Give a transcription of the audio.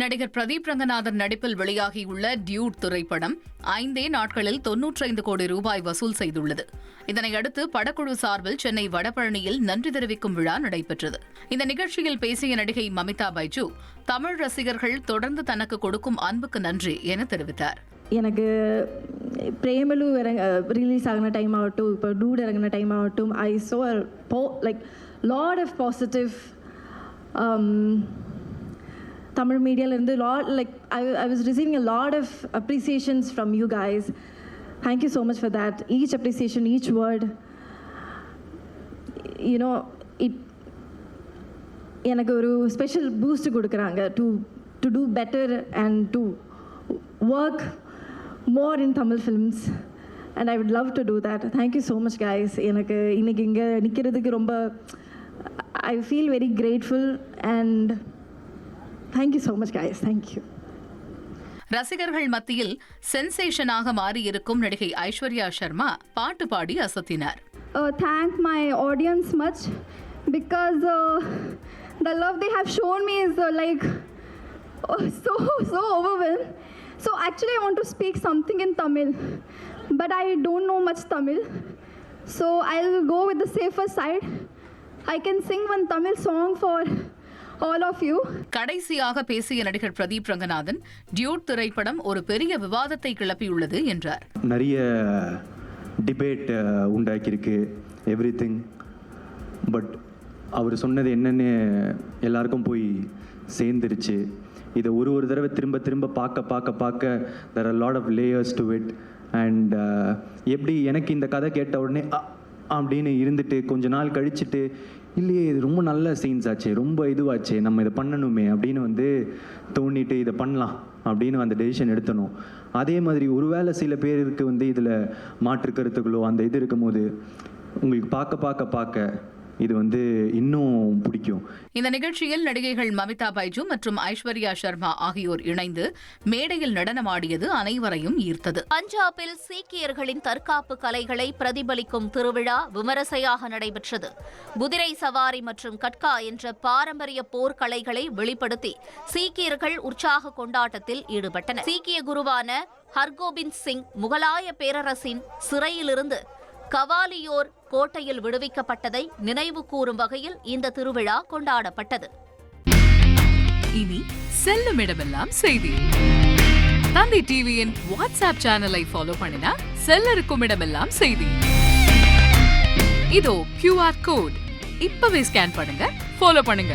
நடிகர் பிரதீப் ரங்கநாதன் நடிப்பில் வெளியாகியுள்ள டியூட் திரைப்படம் ஐந்தே நாட்களில் தொன்னூற்றைந்து கோடி ரூபாய் வசூல் செய்துள்ளது. இதனையடுத்து படக்குழு சார்பில் சென்னை வடபழனியில் நன்றி தெரிவிக்கும் விழா நடைபெற்றது. இந்த நிகழ்ச்சியில் பேசிய நடிகை மமிதா பைஜு தமிழ் ரசிகர்கள் தொடர்ந்து தனக்கு கொடுக்கும் அன்புக்கு நன்றி என தெரிவித்தார். எனக்கு பிரேமலு ரிலீஸ் ஆகின டைம் ஆகட்டும் இப்போ டூட் இறங்கின டைம் ஆகட்டும் ஐ சோ போ like lot of positive um, Tamil மீடியாவிலேருந்து lot like I I was receiving a lot of appreciations from you guys thank you so much for that each appreciation each word you know it எனக்கு ஒரு special boost கொடுக்குறாங்க to to do better and to work more in Tamil films and I would love to do that thank you so much guys எனக்கு இன்னைக்கு இங்கே நிற்கிறதுக்கு ரொம்ப I feel very grateful and Thank you so much guys thank you ரசிகர்கள் மத்தியில் சென்சேஷனாக மாறியிருக்கும் நடிகை ஐஸ்வர்யா சர்மா பாட்டு பாடி அசத்தினார் uh, thank my audience much because uh, the love they have shown me is uh, like oh, so so overwhelmed. So actually, I want to speak something in Tamil, but I don't know much Tamil. So I'll go with the safer side. I can sing one All of you. கடைசியாக பேசிய நடிகர் Pradeep Ranganathan Dude திரைப்படம் ஒரு பெரிய விவாதத்தை கிளப்பியுள்ளது என்றார். நிறைய டிபேட் உண்டாக்கியிருக்கு எவ்ரி திங் பட் அவர் சொன்னது என்னன்னு எல்லாருக்கும் போய் சேர்ந்துருச்சு. இதை ஒரு ஒரு தடவை திரும்ப திரும்ப பார்க்க பார்க்க பார்க்க there are lot of layers to it and எப்படி எனக்கு இந்த கதை கேட்ட உடனே "அ" அப்படின்னு இருந்துட்டு கொஞ்ச நாள் கழிச்சிட்டு இல்லையே இது ரொம்ப நல்ல சீன்ஸ் ஆச்சு ரொம்ப இதுவாச்சு நம்ம இதை பண்ணணுமே அப்படின்னு வந்து தோண்டிட்டு இதை பண்ணலாம் அப்படின்னு அந்த டெசிஷன் எடுத்தணும். அதே மாதிரி ஒருவேளை சில பேருக்கு வந்து இதில் மாற்று கருத்துக்களோ அந்த இது இருக்கும்போது உங்களுக்கு பார்க்க பார்க்க பார்க்க இது வந்து இன்னும் பிடிக்கும். இந்த நிகழ்ச்சியில் நடிகைகள் மமிதா பைஜு மற்றும் ஐஸ்வர்யா சர்மா ஆகியோர் இணைந்து மேடையில் நடனமாடியது அனைவரையும் ஈர்த்தது. பஞ்சாபில் சீக்கியர்களின் தற்காப்பு கலைகளை பிரதிபலிக்கும் திருவிழா விமரிசையாக நடைபெற்றது. குதிரை சவாரி மற்றும் கட்கா என்ற பாரம்பரிய போர்க்கலைகளை வெளிப்படுத்தி சீக்கியர்கள் உற்சாக கொண்டாட்டத்தில் ஈடுபட்டனர். சீக்கிய குருவான ஹர்கோபிந்த் சிங் முகலாய பேரரசின் சிறையிலிருந்து கவாலியோர் கோட்டையில் விடுவிக்கப்பட்டதை நினைவு கூறும் வகையில் இந்த திருவிழா கொண்டாடப்பட்டது. இனி செல்லும் இடமெல்லாம் செய்தி. தந்தி டிவியின் வாட்ஸ்அப் சேனலை ஃபாலோ பண்ணினா செல்ல இருக்கும் இடமெல்லாம் செய்தி. இதோ கியூஆர் கோட் இப்பவே ஸ்கேன் பண்ணுங்க ஃபாலோ பண்ணுங்க.